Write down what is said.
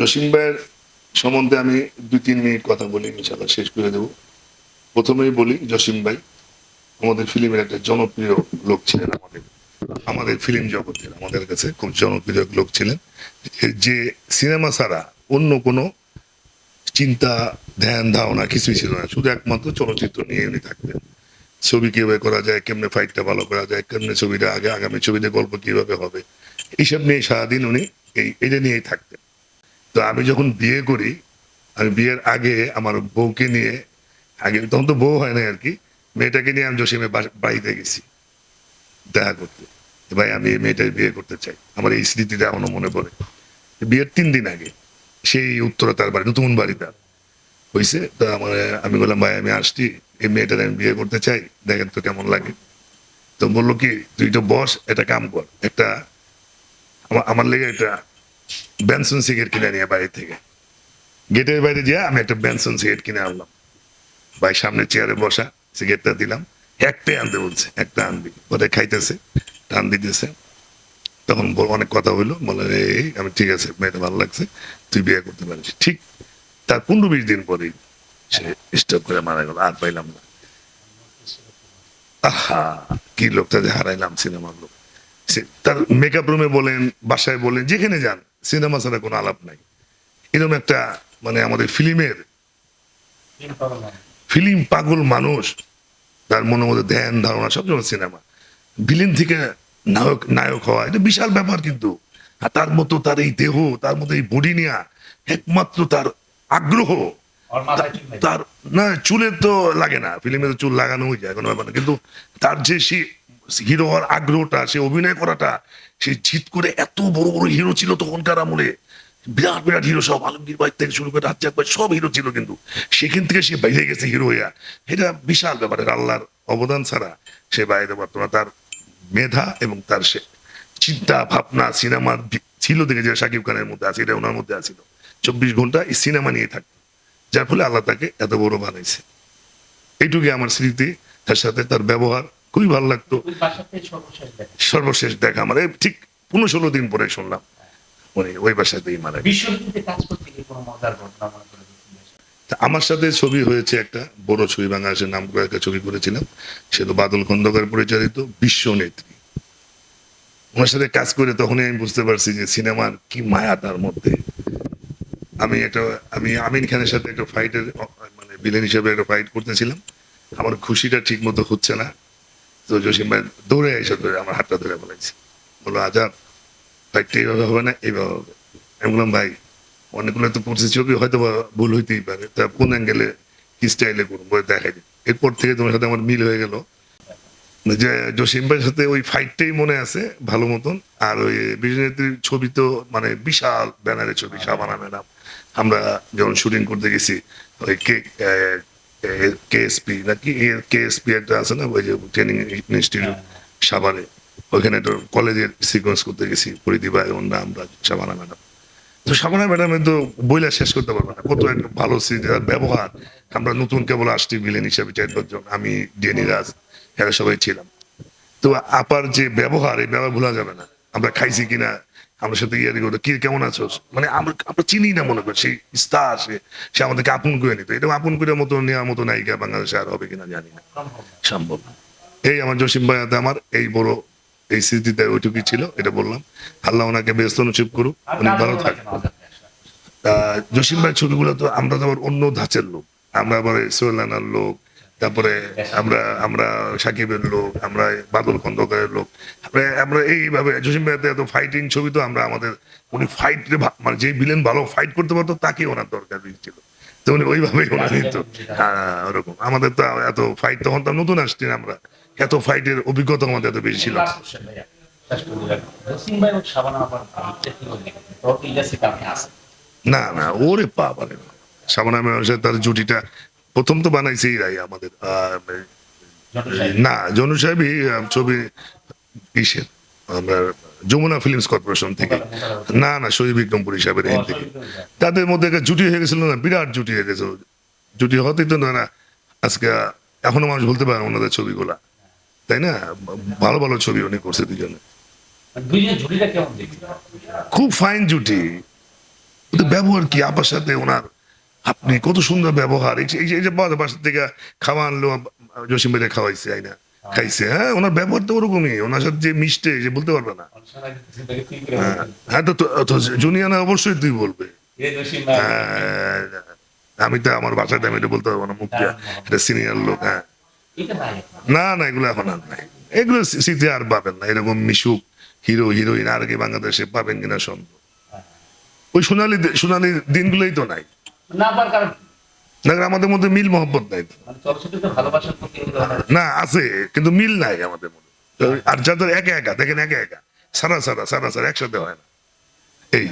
জসিম ভাইয়ের সম্বন্ধে আমি দুই, তিন মিনিট কথা বলি ইনশাল্লাহ শেষ করে দেব। প্রথমেই বলি জসিম ভাই আমাদের ফিল্মের একটা জনপ্রিয় লোক ছিলেন আমাদের আমাদের ফিল্ম জগতের, আমাদের কাছে খুব জনপ্রিয় লোক ছিলেন। যে সিনেমা ছাড়া অন্য কোনো চিন্তা, ধ্যান, ধারণা কিছুই ছিল না, শুধু একমাত্র চলচ্চিত্র নিয়ে উনি থাকতেন। ছবি কীভাবে করা যায়, কেমনে ফাইটটা ভালো করা যায়, কেমনে ছবিটা আগে, আগামী ছবিতে গল্প কীভাবে হবে, এইসব নিয়ে সারাদিন উনি এই, এটা নিয়েই থাকতেন। তো আমি যখন বিয়ে করি, আমি বিয়ের আগে আমার বউকে নিয়ে, আগে তখন তো বউ হয় না আর কি, মেয়েটাকে নিয়ে আমি জসিমের বাস- বাড়িতে গেছি, দেখা করতে। ভাই, আমি এই মেয়েটার বিয়ে করতে চাই। আমার এই স্মৃতিটা এখনও মনে পড়ে। বিয়ের তিন দিন আগে, সেই উত্তরা তার বাড়ি, নতুন বাড়ি তার হয়েছে তো আমার, আমি বললাম, ভাই, আমি আসছি, এই মেয়েটার আমি বিয়ে করতে চাই, দেখেন তো কেমন লাগে। তো বলল কি, তুই তো বস, একটা কাম কর, একটা আমার আমার লেগে একটা বেনসন সিগারেট কিনে নিয়ে বাড়ি থেকে। গেটের বাইরে গিয়ে আমি একটা বেনসন সিগারেট কিনে আনলাম। ভাই, সামনে চেয়ারে বসা, সিগারেটটা দিলাম। একটাই আনতে বলছে, একটা আনবি। ওটা খাইতেছে, টান দিতেছে। তখন অনেক কথা হইল। বলে, এই আমি ঠিক আছে, মেয়েটা ভালো লাগছে, তুই বিয়ে করতে পারিস। ঠিক তার পনেরো বিশ দিন পরেই সে স্টপ করে মারা গেল, আর পাইলাম না। আহা, কি লোকটা যে হারাইলাম সিনেমার লোক। সে- তার মেকআপ রুমে বলেন, বাসায় বলেন, যেখানে যান সিনেমা ছাড়া কোনো আলাপ নাই। এরকম একটা মানে আমাদের ফিল্মের ফিল্ম পাগল মানুষ তার মনের মধ্যে ধ্যান ধারণা সব সবসময় সিনেমা। ভিলেন থেকে নায়ক নায়ক হওয়া এটা বিশাল ব্যাপার কিন্তু। আর তার মতো তার এই দেহ তার মতো এই বডি নেওয়া একমাত্র তার আগ্রহ। তার না চুলের তো লাগে না। ফিল্মে তো চুল লাগানো হয়ে যায় কোনো ব্যাপার না। কিন্তু তার যে সে হিরো হওয়ার আগ্রহটা, সে অভিনয় করাটা, সে জিত করে এত বড় বড় হিরো ছিল তখনকার আমলে। বিরাট বিরাট হিরো সব আলমগীর বাইর থেকে শুরু করে রাজ্জাক ভাই সব হিরো ছিল কিন্তু। সেখান থেকে সে বাইরে গেছে হিরো হইয়া। এটা বিশাল ব্যাপার, এটা আল্লাহর অবদান ছাড়া সে বাইরে পারতো না তার মেধা এবং তার সে চিন্তা, ভাবনা সিনেমার ছিল দেখে যে সাকিব খানের মধ্যে আছে, এটা ওনার মধ্যে আছিল। চব্বিশ ঘণ্টা এই সিনেমা নিয়ে থাকতো। যার ফলে আল্লাহ তাকে এত বড় বানাইছে। এইটুকুই আমার স্মৃতি, তার সাথে তার ব্যবহার। খুবই ভালো লাগতো। সর্বশেষ দেখা। আমার এই ঠিক পনেরো ষোলো দিন পরে শুনলাম। উনি ওই বাসাতেই মারা মনে আমার সাথে ছবি হয়েছে একটা বড় ছবি বাংলাদেশের নাম করে একটা ছবি করেছিলাম। সে তো বাদল খন্দকার পরিচালিত বিশ্ব নেত্রী। ওনার সাথে কাজ করে তখনই আমি বুঝতে পারছি যে সিনেমার কি মায়া তার মধ্যে। আমি একটা আমি আমিন খানের সাথে একটা ফাইটের মানে বিলেন হিসেবে একটা ফাইট করতেছিলাম। আমার খুশিটা ঠিক মতো হচ্ছে না। তো জসিম ভাই দৌড়ে এসে ধরে আমার হাতটা ধরে বলেছি। বলল আজাদ ফাইটটা এইভাবে হবে না, এইভাবে হবে। আমি বললাম, ভাই, অনেকগুলো তো পড়ছে, ছবি হয়তো বা ভুল হইতেই পারে। তা কোন অ্যাঙ্গেলে কি স্টাইলে করব, বলে দেখাই দিই এরপর থেকে তোমার সাথে আমার মিল হয়ে গেল। যে জসিম ভাইয়ের সাথে ওই ফাইটটাই মনে আছে, ভালো মতন। আর ওই বিজনেত্রীর ছবি তো মানে বিশাল ব্যানারের ছবি, সাবানা ম্যাডাম। আমরা যখন শুটিং করতে গেছি, ওই কে কেএসপি নাকি কেএসপি একটা আছে না ওই যে ট্রেনিং ইনস্টিটিউট সাভারে। ওইখানে তো কলেজের সিকোয়েন্স করতে গেছি এবং আমরা সাবানা ম্যাডাম। তো সাবানা ম্যাডামের তো বইলা শেষ করতে পারব না। কত একটা ভালো ব্যবহার। আমরা নতুন কেবল আসছি ভিলেন হিসাবে চার পাঁচজন আমি ডেনি রাজ এরা সবাই ছিলাম। তো আপার যে ব্যবহার এই ব্যবহার ভোলা যাবে না। আমরা খাইছি কিনা আমার সাথে ইয়ারি করতো কি কেমন আছো? মানে আমরা আমরা চিনি না মনে করি সেই স্টার সে সে আমাদেরকে আপন করে নিত। এটা আপন করে মতো নেওয়ার মতো নায়িকা বাংলাদেশে আর হবে কিনা জানি না। সম্ভব। এই আমার জসিম ভাইয়াতে আমার এই বড় এই স্মৃতিতে ওইটুকুই ছিল এটা বললাম। আল্লাহ ওনাকে ব্যস্ত নসিব করুক উনি ভালো থাকেন? আহ, জসিম ভাই ছবিগুলো তো আমরা তো আবার অন্য ধাঁচের লোক। আমরা আবার সোহেলানার লোক তারপরে আমরা আমরা সাকিবের লোক আমরা বাদল খন্দকারের লোক আমরা এইভাবে জসিম ভাইতে এত ফাইটিং ছবি তো আমরা আমাদের উনি ফাইট মানে যে ভিলেন ভালো ফাইট করতে পারতো তাকে ওনার দরকার ছিল তো উনি ওইভাবেই নিত হ্যাঁ ওরকম। আমাদের তো এত ফাইট তখন তো নতুন আসছি আমরা। এত ফাইটের অভিজ্ঞতা আমাদের এত বেশি ছিল না। না ওরে পা পারে না সাবানা তার জুটিটা প্রথম তো বানাইছে রাই আমাদের। না জনু সাহেবই ছবি ইসের আমরা যমুনা ফিল্মস কর্পোরেশন থেকে। না না শহীদ বিক্রমপুর হিসাবের এখান থেকে। তাদের মধ্যে একটা জুটি হয়ে গেছিল না বিরাট জুটি হয়ে গেছে জুটি হতেই তো না আজকে এখনও মানুষ বলতে পারে ওনাদের ছবিগুলা। তাই না? ভালো ভালো ছবি উনি করছে দুজনে? খুব ফাইন জুটি। ব্যবহার কি আপার সাথে ওনার? আপনি কত সুন্দর ব্যবহার। এই যে- এই যে- বাসা থেকে খাওয়া আনলো জসিম ভাইরা খাওয়াইছে আইনা খাইছে হ্যাঁ? ওনার ব্যবহার তো ওরকমই। ওনার সাথে যে মিষ্টে যে বলতে পারবে না। করে হ্যাঁ, হ্যাঁ তো জুনিয়ানা অবশ্যই তুই বলবে। "এ জসিম ভাই, হ্যাঁ, আমি তো আমার বাসাতে আমি এটা বলতে পারব না মুখ এটা সিনিয়র লোক হ্যাঁ। না না এগুলো এখন আর নাই। এগুলো স্মৃতি আর পাবেন না। এরকম মিশুক হিরো হিরোইন আর কি বাংলাদেশে পাবেন কিনা সন্দেহ। ওই সোনালি সোনালি দিনগুলোই তো নাই। না পার কারণ দেখেন আমাদের মধ্যে মিল মহব্বত নাই তো। মানে না আছে কিন্তু মিল নাই আমাদের মধ্যে। আর যাদের একা একা দেখেন একা একা সারা সারা সারা সারা একসাথে হয় না। এই।